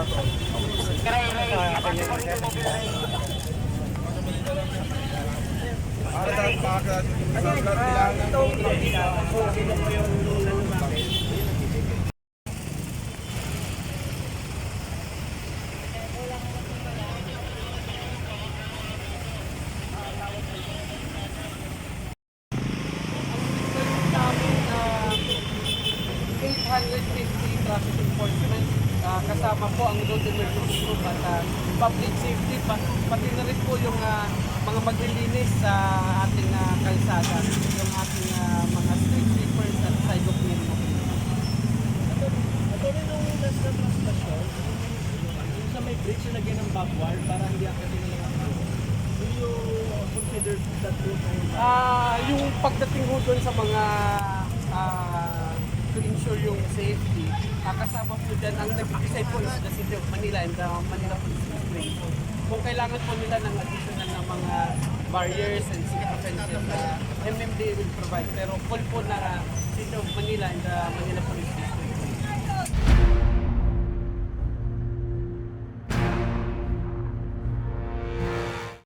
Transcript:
Para sa para sa kailangan namin ah, 850 traffic enforcement ah, kasama po ang road emergency group at ah, public safety pa- pati na rin po yung ah, mga maglilinis sa ating ah, kalsada yung ating ah, mga street sweepers at side of lane mo. Ito rin nung nasa transportasyon, yung sa may bridge na lagyan ng backward para hindi kasi nila. Will you consider that route na? Ah, yung pagdating ho doon sa mga ah, to ensure yung safety, kasama po dyan ang nag-decide po is the City of Manila and the Manila Police District. Kung kailangan po nila ng additional na mga barriers and safety fences na MMDA will provide. Pero full po na City of Manila and the Manila Police